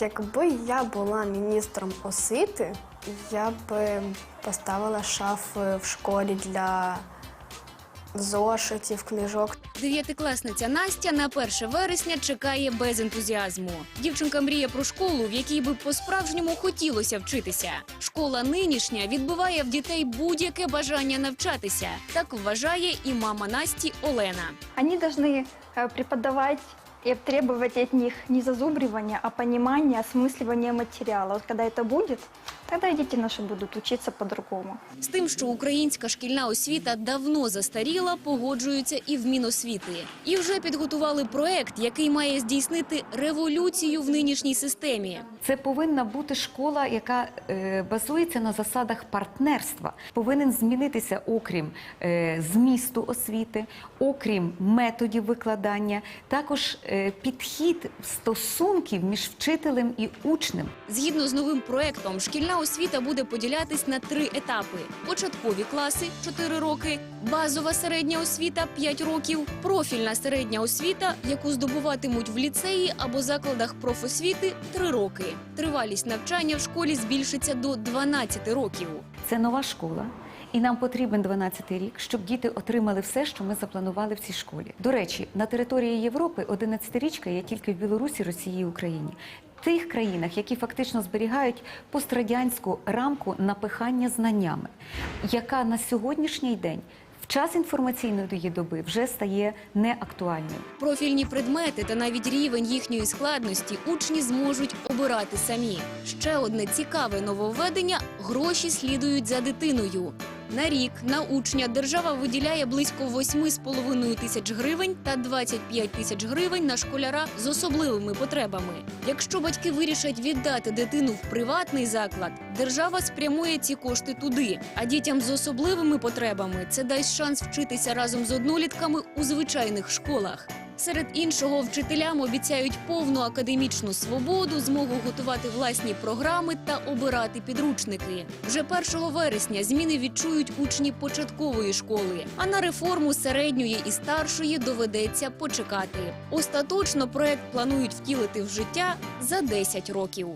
Якби я була міністром освіти, я б поставила шафи в школі для зошитів, книжок. Дев'ятикласниця Настя на 1 вересня чекає без ентузіазму. Дівчинка мріє про школу, в якій би по-справжньому хотілося вчитися. Школа нинішня відбиває в дітей будь-яке бажання навчатися. Так вважає і мама Насті Олена. Они должны э, преподавать и требовать от них не зазубривания, а понимания, осмысливания материала. Вот когда это будет, тогда и дети наши будут учиться по-другому. З тим, що українська шкільна освіта давно застаріла, погоджуються і в Міносвіти. І вже підготували проект, який має здійснити революцію в нинішній системі. Це повинна бути школа, яка е, базується на засадах партнерства. Повинен змінитися окрім е, змісту освіти, окрім методів викладання, також е, підхід стосунків між вчителем і учнем. Згідно з новим проектом, шкільна освіта буде поділятись на три етапи: початкові класи 4 роки, базова середня освіта 5 років, профільна середня освіта, яку здобуватимуть в ліцеї або закладах профосвіти 3 роки. Тривалість навчання в школі збільшиться до 12 років. Це нова школа. І нам потрібен 12-й рік, щоб діти отримали все, що ми запланували в цій школі. До речі, на території Європи 11-річка є тільки в Білорусі, Росії і Україні. Тих країнах, які фактично зберігають пострадянську рамку напихання знаннями, яка на сьогоднішній день в час інформаційної доби вже стає неактуальною. Профільні предмети та навіть рівень їхньої складності учні зможуть обирати самі. Ще одне цікаве нововведення – гроші слідують за дитиною. На рік на учня держава виділяє близько 8,5 тисяч гривень та 25 тисяч гривень на школяра з особливими потребами. Якщо батьки вирішать віддати дитину в приватний заклад, держава спрямує ці кошти туди. А дітям з особливими потребами це дасть шанс вчитися разом з однолітками у звичайних школах. Серед іншого, вчителям обіцяють повну академічну свободу, змогу готувати власні програми та обирати підручники. Вже 1 вересня зміни відчують учні початкової школи, а на реформу середньої і старшої доведеться почекати. Остаточно проект планують втілити в життя за 10 років.